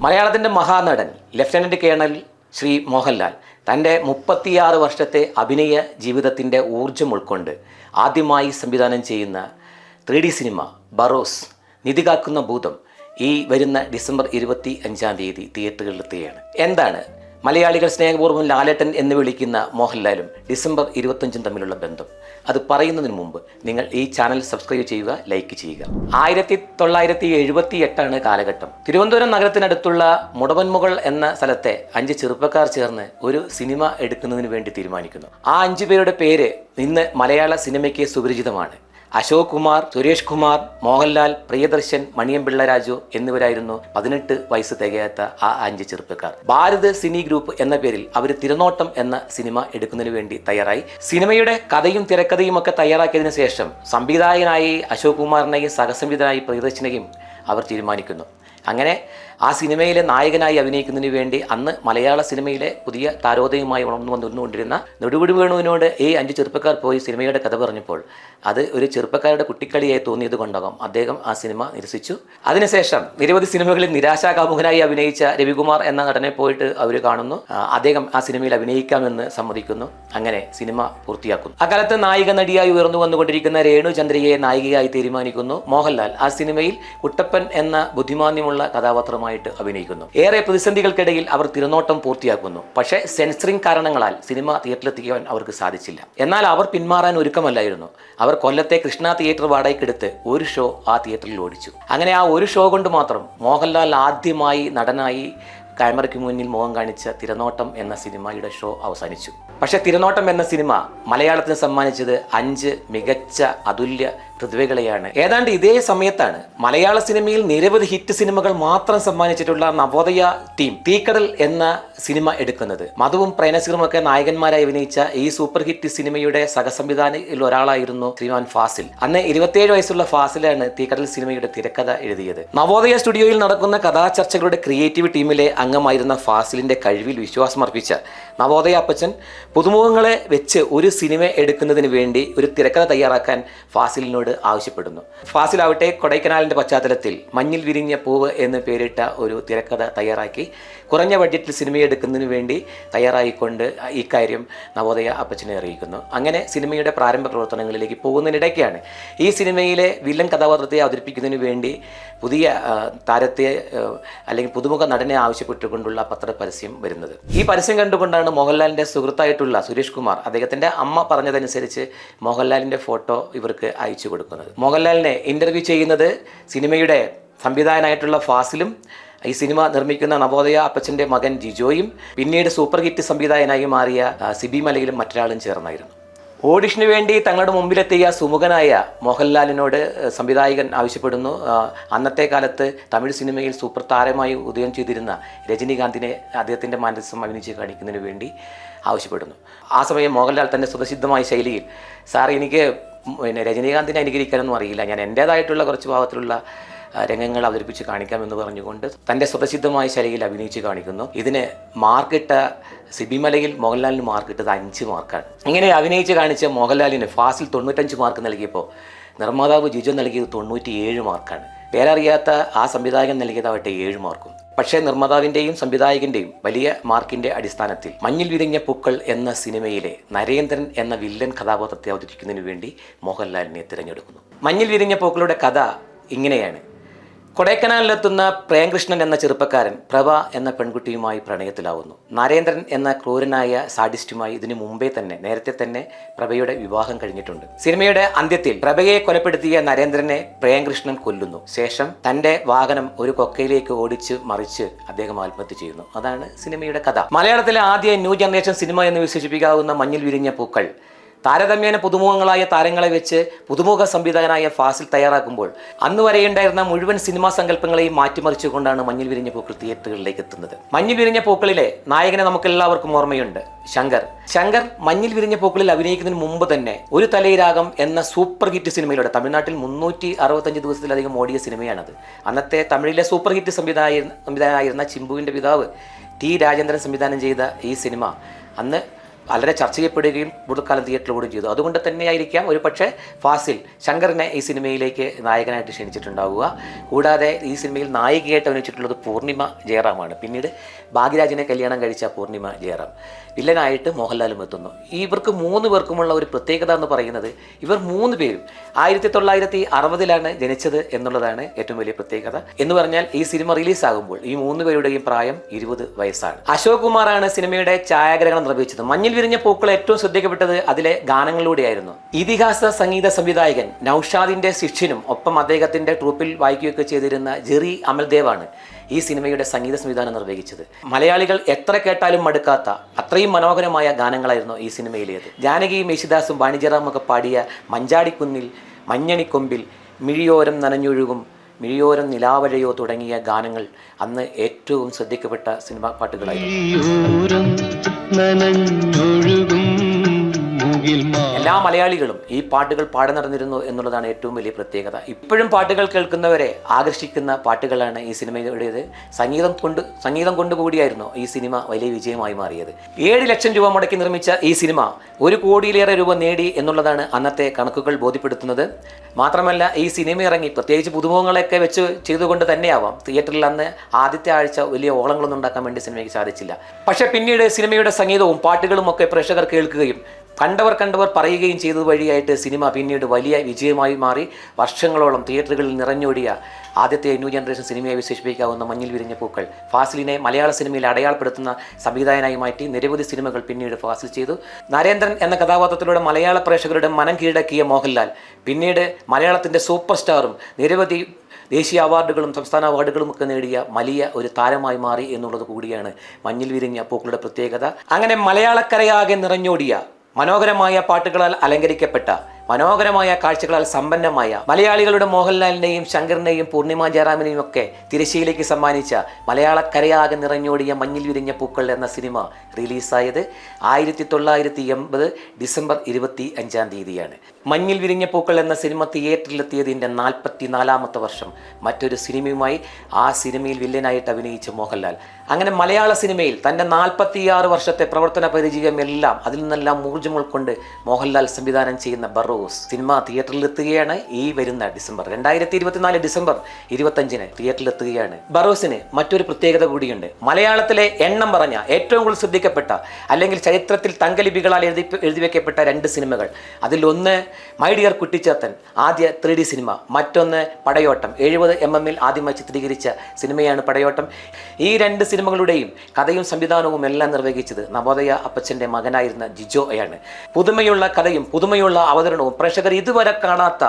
മലയാളത്തിന്റെ മഹാനടൻ lieutenant colonel Shri Mohanlal തന്റെ മുപ്പത്തിയാറ് വർഷത്തെ അഭിനയ ജീവിതത്തിന്റെ ഊർജം ഉൾക്കൊണ്ട് ആദ്യമായി സംവിധാനം ചെയ്യുന്ന ത്രീ ഡി സിനിമ ബറോസ് നിധി കാക്കുന്ന ഭൂതം ഈ വരുന്ന ഡിസംബർ ഇരുപത്തി അഞ്ചാം തീയതി തിയേറ്ററുകളിലെത്തുകയാണ് എന്താണ് മലയാളികൾ സ്നേഹപൂർവം ലാലേട്ടൻ എന്ന് വിളിക്കുന്ന മോഹൻലാലും ഡിസംബർ ഇരുപത്തഞ്ചും തമ്മിലുള്ള ബന്ധം. അത് പറയുന്നതിന് മുമ്പ് നിങ്ങൾ ഈ ചാനൽ സബ്സ്ക്രൈബ് ചെയ്യുക ലൈക്ക് ചെയ്യുക. ആയിരത്തി തൊള്ളായിരത്തി എഴുപത്തി എട്ടാണ് കാലഘട്ടം. തിരുവനന്തപുരം നഗരത്തിനടുത്തുള്ള മുടവൻമുകൾ എന്ന സ്ഥലത്തെ അഞ്ച് ചെറുപ്പക്കാർ ചേർന്ന് ഒരു സിനിമ എടുക്കുന്നതിന് വേണ്ടി തീരുമാനിക്കുന്നു. ആ അഞ്ചു പേരുടെ പേര് ഇന്ന് മലയാള സിനിമയ്ക്ക് സുപരിചിതമാണ്. അശോക് കുമാർ സുരേഷ് കുമാർ മോഹൻലാൽ പ്രിയദർശൻ മണിയമ്പിള്ള രാജു എന്നിവരായിരുന്നു പതിനെട്ട് വയസ്സ് തികയാത്ത ആ അഞ്ച് ചെറുപ്പക്കാർ. ഭാരത് സിനി ഗ്രൂപ്പ് എന്ന പേരിൽ അവർ തിരനോട്ടം എന്ന സിനിമ എടുക്കുന്നതിന് വേണ്ടി തയ്യാറായി. സിനിമയുടെ കഥയും തിരക്കഥയും ഒക്കെ തയ്യാറാക്കിയതിനു ശേഷം സംവിധായകനായി അശോക് കുമാറിനെയും സഹസംവിധാനായി പ്രിയദർശനെയും അവർ തീരുമാനിക്കുന്നു. അങ്ങനെ ആ സിനിമയിലെ നായകനായി അഭിനയിക്കുന്നതിന് വേണ്ടി അന്ന് മലയാള സിനിമയിലെ പുതിയ താരോദയമായി ഉണർന്നു വന്നിരുന്നുകൊണ്ടിരുന്ന നെടുപിടി വേണുവിനോട് ഈ അഞ്ച് ചെറുപ്പക്കാർ പോയി സിനിമയുടെ കഥ പറഞ്ഞപ്പോൾ അത് ഒരു ചെറുപ്പക്കാരുടെ കുട്ടിക്കളിയായി തോന്നിയത് കൊണ്ടാകാം അദ്ദേഹം ആ സിനിമ നിരസിച്ചു. അതിനുശേഷം നിരവധി സിനിമകളിൽ നിരാശാകാമുകനായി അഭിനയിച്ച രവികുമാർ എന്ന നടനെ പോയിട്ട് അവർ കാണുന്നു. അദ്ദേഹം ആ സിനിമയിൽ അഭിനയിക്കാമെന്ന് സമ്മതിക്കുന്നു. അങ്ങനെ സിനിമ പൂർത്തിയാക്കുന്നു. അക്കാലത്ത് നായിക നടിയായി ഉയർന്നു വന്നുകൊണ്ടിരിക്കുന്ന രേണു ചന്ദ്രയെ നായികയായി തീരുമാനിക്കുന്നു. മോഹൻലാൽ ആ സിനിമയിൽ കുട്ടപ്പൻ എന്ന ബുദ്ധിമാന്യമുള്ള കഥാപാത്രമായിട്ട് അഭിനയിക്കുന്നു. ഏറെ പ്രതിസന്ധികൾക്കിടയിൽ അവർ തിരുനോട്ടം പൂർത്തിയാക്കുന്നു. പക്ഷേ സെൻസറിംഗ് കാരണങ്ങളാൽ സിനിമ തിയേറ്ററിലെത്തിക്കാൻ അവർക്ക് സാധിച്ചില്ല. എന്നാൽ അവർ പിന്മാറാൻ ഒരുക്കമല്ലായിരുന്നു. അവർ കൊല്ലത്തെ കൃഷ്ണ തിയേറ്റർ വാടകയ്ക്കെടുത്ത് ഒരു ഷോ ആ തിയേറ്ററിൽ ഓടിച്ചു. അങ്ങനെ ആ ഒരു ഷോ കൊണ്ട് മാത്രം മോഹൻലാൽ ആദ്യമായി നടനായി ക്യാമറയ്ക്ക് മുന്നിൽ മുഖം കാണിച്ച തിരനോട്ടം എന്ന സിനിമയുടെ ഷോ അവസാനിച്ചു. പക്ഷേ തിരനോട്ടം എന്ന സിനിമ മലയാളത്തിന് സമ്മാനിച്ചത് അഞ്ച് മികച്ച അതുല്യ പ്രതിഭകളെയാണ് ഏതാണ്ട് ഇതേ സമയത്താണ് മലയാള സിനിമയിൽ നിരവധി ഹിറ്റ് സിനിമകൾ മാത്രം സമ്മാനിച്ചിട്ടുള്ള നവോദയ ടീം തീക്കടൽ എന്ന സിനിമ എടുക്കുന്നത്. മധുവും പ്രേനസീറും ഒക്കെ നായകന്മാരായി അഭിനയിച്ച ഈ സൂപ്പർ ഹിറ്റ് സിനിമയുടെ സഹസംവിധാനയിൽ ഒരാളായിരുന്നു ശ്രീമാൻ ഫാസിൽ. അന്ന് ഇരുപത്തിയേഴ് വയസ്സുള്ള ഫാസിലാണ് തീക്കടൽ സിനിമയുടെ തിരക്കഥ എഴുതിയത്. നവോദയ സ്റ്റുഡിയോയിൽ നടക്കുന്ന കഥാചർച്ചകളുടെ ക്രിയേറ്റീവ് ടീമിലെ അംഗമായിരുന്ന ഫാസിലിന്റെ കഴിവിൽ വിശ്വാസമർപ്പിച്ച നവോദയ അപ്പച്ചൻ പുതുമുഖങ്ങളെ വെച്ച് ഒരു സിനിമ എടുക്കുന്നതിന് വേണ്ടി ഒരു തിരക്കഥ തയ്യാറാക്കാൻ ഫാസിലിനോട് ആവശ്യപ്പെടുന്നു. ഫാസിലാവട്ടെ കൊടൈക്കനാലിന്റെ പശ്ചാത്തലത്തിൽ മഞ്ഞിൽ വിരിഞ്ഞ പൂവ് എന്ന് പേരിട്ട ഒരു തിരക്കഥ തയ്യാറാക്കി കുറഞ്ഞ ബഡ്ജറ്റിൽ സിനിമ സിനിമയെടുക്കുന്നതിന് വേണ്ടി തയ്യാറായിക്കൊണ്ട് ഇക്കാര്യം നവോദയ അപ്പച്ചനെ അറിയിക്കുന്നു. അങ്ങനെ സിനിമയുടെ പ്രാരംഭ പ്രവർത്തനങ്ങളിലേക്ക് പോകുന്നതിനിടയ്ക്കാണ് ഈ സിനിമയിലെ വില്ലൻ കഥാപാത്രത്തെ അവതരിപ്പിക്കുന്നതിന് വേണ്ടി പുതിയ താരത്തെ അല്ലെങ്കിൽ പുതുമുഖ നടനെ ആവശ്യപ്പെട്ടുകൊണ്ടുള്ള പത്ര പരസ്യം വരുന്നത്. ഈ പരസ്യം കണ്ടുകൊണ്ടാണ് മോഹൻലാലിന്റെ സുഹൃത്തായിട്ടുള്ള സുരേഷ് കുമാർ. അദ്ദേഹത്തിന്റെ അമ്മ പറഞ്ഞതനുസരിച്ച് മോഹൻലാലിന്റെ ഫോട്ടോ ഇവർക്ക് അയച്ചു കൊടുക്കുന്നത്. മോഹൻലാലിനെ ഇന്റർവ്യൂ ചെയ്യുന്നത് സിനിമയുടെ സംവിധായകനായിട്ടുള്ള ഫാസിലും ഈ സിനിമ നിർമ്മിക്കുന്ന നവോദയ അപ്പച്ചന്റെ മകൻ ജിജോയും പിന്നീട് സൂപ്പർ ഹിറ്റ് സംവിധായകനായി മാറിയ സിബി മലയിലും മറ്റൊരാളും ചേർന്നായിരുന്നു. ഓഡിഷന് വേണ്ടി തങ്ങളുടെ മുമ്പിലെത്തിയ സുമുഖനായ മോഹൻലാലിനോട് സംവിധായകൻ ആവശ്യപ്പെടുന്നു. അന്നത്തെ കാലത്ത് തമിഴ് സിനിമയിൽ സൂപ്പർ താരമായി ഉദയം ചെയ്തിരുന്ന രജനീകാന്തിനെ അദ്ദേഹത്തിന്റെ മാനസം അഭിനയിച്ച് കാണിക്കുന്നതിന് വേണ്ടി ആവശ്യപ്പെടുന്നു. ആ സമയം മോഹൻലാൽ തന്റെ സ്വതസിദ്ധമായ ശൈലിയിൽ സാർ എനിക്ക് പിന്നെ രജനീകാന്തിനെ അനുകരിക്കാനൊന്നും അറിയില്ല. ഞാൻ എന്റേതായിട്ടുള്ള കുറച്ച് ഭാഗത്തിലുള്ള ആ, രംഗങ്ങൾ അവതരിപ്പിച്ച് കാണിക്കാമെന്ന് പറഞ്ഞുകൊണ്ട് തന്റെ സ്വതസിദ്ധമായ ശൈലിയിൽ അഭിനയിച്ച് കാണിക്കുന്നു. ഇതിന് മാർക്കിട്ട സിബിമലയിൽ മോഹൻലാലിന് മാർക്കിട്ടത് അഞ്ച് മാർക്കാണ്. ഇങ്ങനെ അഭിനയിച്ച് കാണിച്ച മോഹൻലാലിന് ഫാസിൽ തൊണ്ണൂറ്റഞ്ച് മാർക്ക് നൽകിയപ്പോൾ നിർമ്മാതാവ് ജിജു നൽകിയത് തൊണ്ണൂറ്റിയേഴ് മാർക്കാണ്. പേരറിയാത്ത ആ സംവിധായകൻ നൽകിയതാവട്ടെ ഏഴ് മാർക്കും. പക്ഷേ നിർമ്മാതാവിന്റെയും സംവിധായകന്റെയും വലിയ മാർക്കിന്റെ അടിസ്ഥാനത്തിൽ മഞ്ഞിൽ വിരിഞ്ഞ പൂക്കൾ എന്ന സിനിമയിലെ നരേന്ദ്രൻ എന്ന വില്ലൻ കഥാപാത്രത്തെ അവതരിപ്പിക്കുന്നതിന് വേണ്ടി മോഹൻലാലിനെ തിരഞ്ഞെടുക്കുന്നു. മഞ്ഞിൽ വിരിഞ്ഞ പൂക്കളുടെ കഥ ഇങ്ങനെയാണ്. കൊടൈക്കനാലിലെത്തുന്ന പ്രേംകൃഷ്ണൻ എന്ന ചെറുപ്പക്കാരൻ പ്രഭ എന്ന പെൺകുട്ടിയുമായി പ്രണയത്തിലാവുന്നു. നരേന്ദ്രൻ എന്ന ക്രൂരനായ സാഡിസ്റ്റുമായി ഇതിനു മുമ്പേ തന്നെ നേരത്തെ തന്നെ പ്രഭയുടെ വിവാഹം കഴിഞ്ഞിട്ടുണ്ട്. സിനിമയുടെ അന്ത്യത്തിൽ പ്രഭയെ കൊലപ്പെടുത്തിയ നരേന്ദ്രനെ പ്രേംകൃഷ്ണൻ കൊല്ലുന്നു. ശേഷം തന്റെ വാഹനം ഒരു കൊക്കയിലേക്ക് ഓടിച്ച് മറിച്ച് അദ്ദേഹം ആത്മഹത്യ ചെയ്യുന്നു. അതാണ് സിനിമയുടെ കഥ. മലയാളത്തിലെ ആദ്യ ന്യൂ ജനറേഷൻ സിനിമ എന്ന് വിശേഷിപ്പിക്കാവുന്ന മഞ്ഞിൽ വിരിഞ്ഞ പൂക്കൾ. താരതമ്യേന പുതുമുഖങ്ങളായ താരങ്ങളെ വെച്ച് പുതുമുഖ സംവിധായകനായ ഫാസിൽ തയ്യാറാക്കുമ്പോൾ അന്ന് വരെയുണ്ടായിരുന്ന മുഴുവൻ സിനിമാ സങ്കല്പങ്ങളെയും മാറ്റിമറിച്ചുകൊണ്ടാണ് മഞ്ഞിൽ വിരിഞ്ഞ പൂക്കൾ തിയേറ്ററുകളിലേക്ക് എത്തുന്നത്. മഞ്ഞിൽ വിരിഞ്ഞ പൂക്കളിലെ നായകനെ നമുക്കെല്ലാവർക്കും ഓർമ്മയുണ്ട് ശങ്കർ. ശങ്കർ മഞ്ഞിൽ വിരിഞ്ഞ പൂക്കളിൽ അഭിനയിക്കുന്നതിന് മുമ്പ് തന്നെ ഒരു തലയിരാഗം എന്ന സൂപ്പർ ഹിറ്റ് സിനിമയിലൂടെ തമിഴ്നാട്ടിൽ മുന്നൂറ്റി അറുപത്തഞ്ച് ദിവസത്തിലധികം ഓടിയ സിനിമയാണത്. അന്നത്തെ തമിഴിലെ സൂപ്പർ ഹിറ്റ് സംവിധായ സംവിധായകനായിരുന്ന ചിമ്പുവിന്റെ പിതാവ് ടി രാജേന്ദ്രൻ സംവിധാനം ചെയ്ത ഈ സിനിമ. അന്ന് വളരെ ചർച്ച ചെയ്യപ്പെടുകയും കൂടുതൽക്കാലം തിയേറ്ററിൽ ഓടുകയും ചെയ്തു. അതുകൊണ്ട് തന്നെയായിരിക്കാം ഒരു പക്ഷേ ഫാസിൽ ശങ്കറിനെ ഈ സിനിമയിലേക്ക് നായകനായിട്ട് ക്ഷണിച്ചിട്ടുണ്ടാവുക. കൂടാതെ ഈ സിനിമയിൽ നായികയായിട്ട് അഭിനയിച്ചിട്ടുള്ളത് പൂർണിമ ജയറാമാണ്. പിന്നീട് ഭാഗ്യരാജിനെ കല്യാണം കഴിച്ച പൂർണിമ ജയറാം. വില്ലനായിട്ട് മോഹൻലാലും എത്തുന്നു. ഇവർക്ക് മൂന്ന് പേർക്കുമുള്ള ഒരു പ്രത്യേകത എന്ന് പറയുന്നത് ഇവർ മൂന്ന് പേരും ആയിരത്തി തൊള്ളായിരത്തി അറുപതിലാണ് ജനിച്ചത് എന്നുള്ളതാണ് ഏറ്റവും വലിയ പ്രത്യേകത. എന്ന് പറഞ്ഞാൽ ഈ സിനിമ റിലീസാകുമ്പോൾ ഈ മൂന്ന് പേരുടെയും പ്രായം ഇരുപത് വയസ്സാണ്. അശോക് കുമാറാണ് സിനിമയുടെ ഛായാഗ്രഹണം നിർവഹിച്ചത്. മഞ്ഞിൽ വിരിഞ്ഞ പൂക്കൾ ഏറ്റവും ശ്രദ്ധിക്കപ്പെട്ടത് അതിലെ ഗാനങ്ങളിലൂടെയായിരുന്നു. ഇതിഹാസ സംഗീത സംവിധായകൻ നൌഷാദിന്റെ ശിഷ്യനും ഒപ്പം അദ്ദേഹത്തിന്റെ ട്രൂപ്പിൽ വായിക്കുകയൊക്കെ ചെയ്തിരുന്ന ജെറി അമൽദേവാണ് ഈ സിനിമയുടെ സംഗീത സംവിധാനം നിർവഹിച്ചത്. മലയാളികൾ എത്ര കേട്ടാലും മടുക്കാത്ത അത്രയും മനോഹരമായ ഗാനങ്ങളായിരുന്നു ഈ സിനിമയിലേത്. ജാനകിയും യേശുദാസും വാണിജ്യറാമും പാടിയ മഞ്ചാടിക്കുന്നിൽ മഞ്ഞണിക്കൊമ്പിൽ മിഴിയോരം നനഞ്ഞൊഴുകും മിഴിയോരം നിലാവഴയോ തുടങ്ങിയ ഗാനങ്ങൾ അന്ന് ഏറ്റവും ശ്രദ്ധിക്കപ്പെട്ട സിനിമാ പാട്ടുകളായിരുന്നു. എല്ലാ മലയാളികളും ഈ പാട്ടുകൾ പാടി നടന്നിരുന്നു എന്നുള്ളതാണ് ഏറ്റവും വലിയ പ്രത്യേകത. ഇപ്പോഴും പാട്ടുകൾ കേൾക്കുന്നവരെ ആകർഷിക്കുന്ന പാട്ടുകളാണ് ഈ സിനിമയുടേത്. സംഗീതം കൊണ്ട് സംഗീതം കൊണ്ടുകൂടിയായിരുന്നു ഈ സിനിമ വലിയ വിജയമായി മാറിയത്. ഏഴ് ലക്ഷം രൂപ മുടക്കി നിർമ്മിച്ച ഈ സിനിമ ഒരു കോടിയിലേറെ രൂപ നേടി എന്നുള്ളതാണ് അന്നത്തെ കണക്കുകൾ ബോധ്യപ്പെടുത്തുന്നത്. മാത്രമല്ല ഈ സിനിമ ഇറങ്ങി പ്രത്യേകിച്ച് പുതുമുഖങ്ങളെയൊക്കെ വെച്ച് ചെയ്തുകൊണ്ട് തന്നെയാവാം. തിയേറ്ററിൽ അന്ന് ആദ്യത്തെ ആഴ്ച വലിയ ഓളങ്ങളൊന്നും ഉണ്ടാക്കാൻ വേണ്ടി സിനിമയ്ക്ക് സാധിച്ചില്ല. പക്ഷേ പിന്നീട് സിനിമയുടെ സംഗീതവും പാട്ടുകളും ഒക്കെ പ്രേക്ഷകർ കേൾക്കുകയും കണ്ടവർ കണ്ടവർ പറയുകയും ചെയ്തത് വഴിയായിട്ട് സിനിമ പിന്നീട് വലിയ വിജയമായി മാറി വർഷങ്ങളോളം തിയേറ്ററുകളിൽ നിറഞ്ഞോടിയ ആദ്യത്തെ ന്യൂ ജനറേഷൻ സിനിമയെ വിശേഷിപ്പിക്കാവുന്ന മഞ്ഞിൽ വിരിഞ്ഞ പൂക്കൾ. ഫാസിലിനെ മലയാള സിനിമയിൽ അടയാളപ്പെടുത്തുന്ന സംവിധായകനായി മാറ്റി നിരവധി സിനിമകൾ പിന്നീട് ഫാസിൽ ചെയ്തു. നരേന്ദ്രൻ എന്ന കഥാപാത്രത്തിലൂടെ മലയാള പ്രേക്ഷകരുടെ മനം കീഴടക്കിയ മോഹൻലാൽ പിന്നീട് മലയാളത്തിന്റെ സൂപ്പർ സ്റ്റാറും നിരവധി ദേശീയ അവാർഡുകളും സംസ്ഥാന അവാർഡുകളും ഒക്കെ നേടിയ വലിയ ഒരു താരമായി മാറി എന്നുള്ളത് കൂടിയാണ് മഞ്ഞിൽ വിരിഞ്ഞ പൂക്കളുടെ പ്രത്യേകത. അങ്ങനെ മലയാളക്കരയാകെ നിറഞ്ഞോടിയ മനോഹരമായ പാട്ടുകളാൽ അലങ്കരിക്കപ്പെട്ട മനോഹരമായ കാഴ്ചകളാൽ സമ്പന്നമായ മലയാളികളുടെ മോഹൻലാലിനെയും ശങ്കറിനെയും പൂർണിമ ജയറാമിനെയും ഒക്കെ തിരശ്ശീലേക്ക് സമ്മാനിച്ച മലയാളക്കരയാകെ നിറഞ്ഞോടിയ മഞ്ഞിൽ വിരിഞ്ഞ പൂക്കൾ എന്ന സിനിമ റിലീസായത് ആയിരത്തി തൊള്ളായിരത്തി എൺപത് ഡിസംബർ ഇരുപത്തി അഞ്ചാം തീയതിയാണ്. മഞ്ഞിൽ വിരിഞ്ഞ പൂക്കൾ എന്ന സിനിമ തിയേറ്ററിലെത്തിയതിന്റെ നാൽപ്പത്തി നാലാമത്തെ വർഷം മറ്റൊരു സിനിമയുമായി ആ സിനിമയിൽ വില്ലനായിട്ട് അഭിനയിച്ച മോഹൻലാൽ. അങ്ങനെ മലയാള സിനിമയിൽ തന്റെ നാൽപ്പത്തിയാറ് വർഷത്തെ പ്രവർത്തന പരിചയം എല്ലാം അതിൽ നിന്നെല്ലാം ഊർജം ഉൾക്കൊണ്ട് മോഹൻലാൽ സംവിധാനം ചെയ്യുന്ന ബറോസ് സിനിമ തിയേറ്ററിലെത്തുകയാണ് ഈ വരുന്ന ഡിസംബർ രണ്ടായിരത്തി ഇരുപത്തിനാല് ഡിസംബർ ഇരുപത്തഞ്ചിന് തിയേറ്ററിലെത്തുകയാണ് ബറോസിന് മറ്റൊരു പ്രത്യേകത കൂടിയുണ്ട്. മലയാളത്തിലെ എണ്ണം പറഞ്ഞ ഏറ്റവും കൂടുതൽ ശ്രദ്ധിക്കപ്പെട്ട അല്ലെങ്കിൽ ചരിത്രത്തിൽ തങ്കലിപികളാൽ എഴുതി എഴുതി വെക്കപ്പെട്ട രണ്ട് സിനിമകൾ. അതിലൊന്ന് മൈ ഡിയർ കുട്ടിച്ചാത്തൻ ആദ്യ ത്രീ ഡി സിനിമ. മറ്റൊന്ന് പടയോട്ടം. എഴുപത് എം എമ്മിൽ ആദ്യമായി ചിത്രീകരിച്ച സിനിമയാണ് പടയോട്ടം. ഈ രണ്ട് സിനിമകളുടെയും കഥയും സംവിധാനവും എല്ലാം നിർവഹിച്ചത് നവോദയ അപ്പച്ചന്റെ മകനായിരുന്ന ജിജോയാണ് പുതുമയുള്ള കഥയും പുതുമയുള്ള അവതരണവും പ്രേക്ഷകർ ഇതുവരെ കാണാത്ത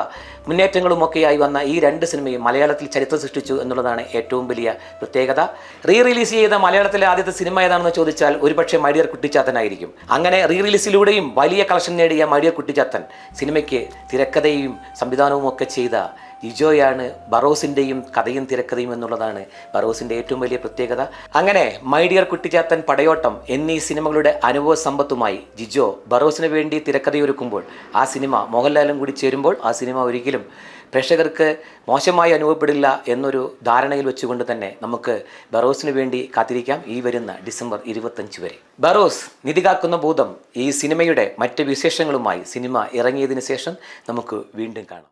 മുന്നേറ്റങ്ങളുമൊക്കെയായി വന്ന ഈ രണ്ട് സിനിമയും മലയാളത്തിൽ ചരിത്രം സൃഷ്ടിച്ചു എന്നുള്ളതാണ് ഏറ്റവും വലിയ പ്രത്യേകത. റീ റിലീസ് ചെയ്ത മലയാളത്തിലെ ആദ്യത്തെ സിനിമ ഏതാണെന്ന് ചോദിച്ചാൽ ഒരുപക്ഷെ മൈഡിയർ കുട്ടിച്ചാത്തനായിരിക്കും. അങ്ങനെ റീ റിലീസിലൂടെയും വലിയ കളക്ഷൻ നേടിയ മൈഡിയർ കുട്ടിച്ചാത്തൻ സിനിമയ്ക്ക് തിരക്കഥയും സംവിധാനവും ഒക്കെ ചെയ്ത ജിജോയാണ് ബറോസിന്റെയും കഥയും തിരക്കഥയും എന്നുള്ളതാണ് ബറോസിന്റെ ഏറ്റവും വലിയ പ്രത്യേകത. അങ്ങനെ മൈഡിയർ കുട്ടിച്ചാത്തൻ പടയോട്ടം എന്നീ സിനിമകളുടെ അനുഭവ സമ്പത്തുമായി ജിജോ ബറോസിന് വേണ്ടി തിരക്കഥയൊരുക്കുമ്പോൾ ആ സിനിമ മോഹൻലാലും കൂടി ചേരുമ്പോൾ ആ സിനിമ ഒരിക്കലും പ്രേക്ഷകർക്ക് മോശമായി അനുഭവപ്പെടില്ല എന്നൊരു ധാരണയിൽ വെച്ചുകൊണ്ട് തന്നെ നമുക്ക് ബറോസിന് വേണ്ടി കാത്തിരിക്കാം. ഈ വരുന്ന ഡിസംബർ ഇരുപത്തഞ്ച് വരെ. ബറോസ് നിധി കാക്കുന്ന ഭൂതം ഈ സിനിമയുടെ മറ്റ് വിശേഷങ്ങളുമായി സിനിമ ഇറങ്ങിയതിന് ശേഷം നമുക്ക് വീണ്ടും കാണാം.